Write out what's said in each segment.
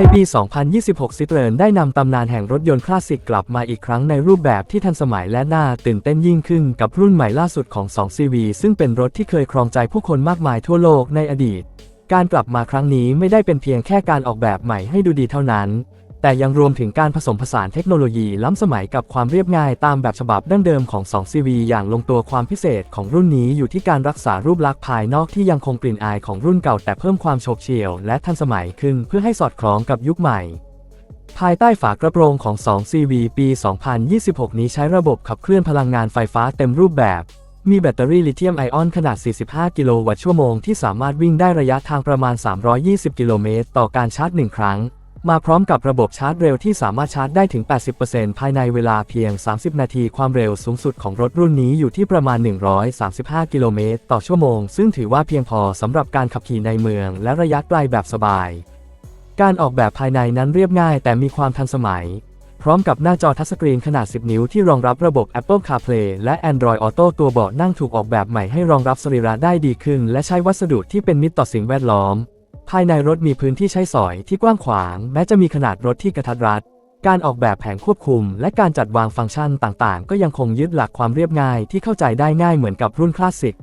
ในปี 2026 ซิตเ e ร์ได้นำตำนานแห่งรถยนต์คลาสสิกกลับมาอีกครั้งในรูปแบบที่ทันสมัยและน่าตื่นเต้นยิ่งขึ้นกับรุ่นใหม่ล่าสุดของ 2 CV ซึ่งเป็นรถที่เคยครองใจผู้คนมากมายทั่วโลกในอดีต การกลับมาครั้งนี้ไม่ได้เป็นเพียงแค่การออกแบบใหม่ให้ดูดีเท่านั้น แต่ยังรวมถึงการผสมผสานเทคโนโลยีล้ำสมัยกับความเรียบง่ายตามแบบฉบับดั้งเดิมของ 2 CV อย่างลงตัวความพิเศษของรุ่นนี้อยู่ที่การรักษารูปลักษณ์ภายนอกที่ยังคงกลิ่นอายของรุ่นเก่าแต่เพิ่มความโฉบเฉี่ยว และทันสมัยขึ้นเพื่อให้สอดคล้องกับยุคใหม่ ภายใต้ฝากระโปรงของ 2 CV ปี 2026 นี้ใช้ระบบขับเคลื่อนพลังงานไฟฟ้าเต็มรูปแบบมีแบตเตอรี่ลิเธียมไอออนขนาด 45 กิโลวัตต์ชั่วโมงที่สามารถวิ่งได้ระยะทางประมาณ 320 กิโลเมตรต่อการชาร์จ 1 ครั้ง มาพร้อมกับระบบชาร์จเร็วที่สามารถชาร์จได้ถึง 80%ภายในเวลาเพียง 30 นาที ความเร็วสูงสุดของรถรุ่นนี้อยู่ที่ประมาณ 135 กิโลเมตรต่อชั่วโมง ซึ่งถือว่าเพียงพอสำหรับการขับขี่ในเมืองและระยะไกลแบบสบาย การออกแบบภายในนั้นเรียบง่ายแต่มีความทันสมัย พร้อมกับหน้าจอทัชสกรีนขนาด 10 นิ้วที่รองรับระบบ Apple CarPlay และ Android Auto ตัวเบาะนั่งถูกออกแบบใหม่ให้รองรับสรีระได้ดีขึ้น และใช้วัสดุที่เป็นมิตรต่อสิ่งแวดล้อม ภายในรถมีพื้นที่ใช้สอยที่กว้างขวาง แม้จะมีขนาดรถที่กระทัดรัด การออกแบบแผงควบคุม และการจัดวางฟังก์ชันต่างๆ ก็ยังคงยึดหลักความเรียบง่ายที่เข้าใจได้ง่ายเหมือนกับรุ่นคลาสสิก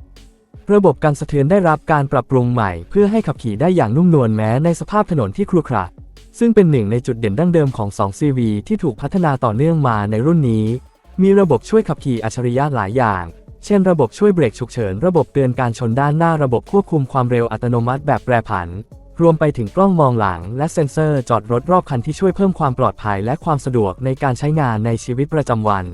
ระบบการสะเทือนได้รับการปรับปรุงใหม่ เพื่อให้ขับขี่ได้อย่างนุ่มนวลแม้ในสภาพถนนที่ครุขระซึ่งเป็นหนึ่งในจุดเด่นดั้งเดิมของ 2 CV ที่ถูกพัฒนาต่อเนื่องมาในรุ่นนี้ มีระบบช่วยขับขี่อัจฉริยะหลายอย่าง เช่นระบบช่วยเบรกฉุกเฉิน ระบบเตือนการชนด้านหน้าระบบควบคุมความเร็วอัตโนมัติแบบแปรผัน รวมไปถึงกล้องมองหลัง และเซ็นเซอร์จอดรถรอบคันที่ช่วยเพิ่มความปลอดภัยและความสะดวกในการใช้งานในชีวิตประจำวัน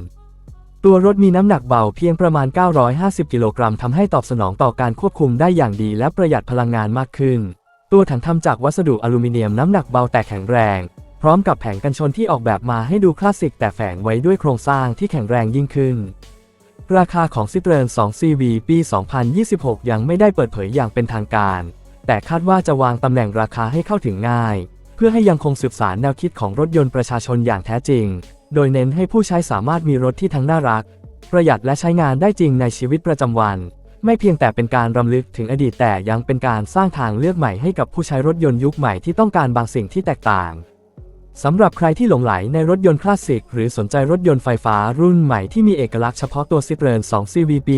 ตัวรถมีน้ำหนักเบาเพียงประมาณ 950 กิโลกรัมทำให้ตอบสนองต่อการควบคุมได้อย่างดีและประหยัดพลังงานมากขึ้น ตัวถังทำจากวัสดุอลูมิเนียมน้ำหนักเบาแต่แข็งแรง พร้อมกับแผงกันชนที่ออกแบบมาให้ดูคลาสสิกแต่แฝงไว้ด้วยโครงสร้างที่แข็งแรงยิ่งขึ้น ราคาของ Citroen 2 CV ปี 2026 ยังไม่ได้เปิดเผยอย่างเป็นทางการ แต่คาดว่าจะวางตำแหน่งราคาให้เข้าถึงง่าย เพื่อให้ยังคงสืบสารแนวคิดของรถยนต์ประชาชนอย่างแท้จริง โดยเน้นให้ผู้ใช้สามารถมีรถที่ทั้งน่ารัก ประหยัดและใช้งานได้จริงในชีวิตประจำวัน ไม่เพียงแต่เป็นการรำลึกถึงอดีตแต่ยังเป็นการสร้างทางเลือกใหม่ให้กับผู้ใช้รถยนต์ยุคใหม่ที่ต้องการบางสิ่งที่แตกต่าง สำหรับใครที่หลงไหลในรถยนต์คลาสสิก หรือสนใจรถยนต์ไฟฟ้ารุ่นใหม่ที่มีเอกลักษณ์เฉพาะตัวซิปเรน 2CVP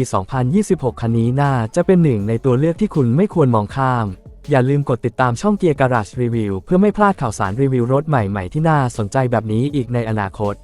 2026 คันนี้น่าจะเป็นหนึ่งในตัวเลือกที่คุณไม่ควรมองข้าม อย่าลืมกดติดตามช่องเกียร์การา e รีวิวเพื่อไม่พลาดข่าวสารรีวิวรถใหม่ๆที่น่าสนใจแบบนี้อีกในอนาคต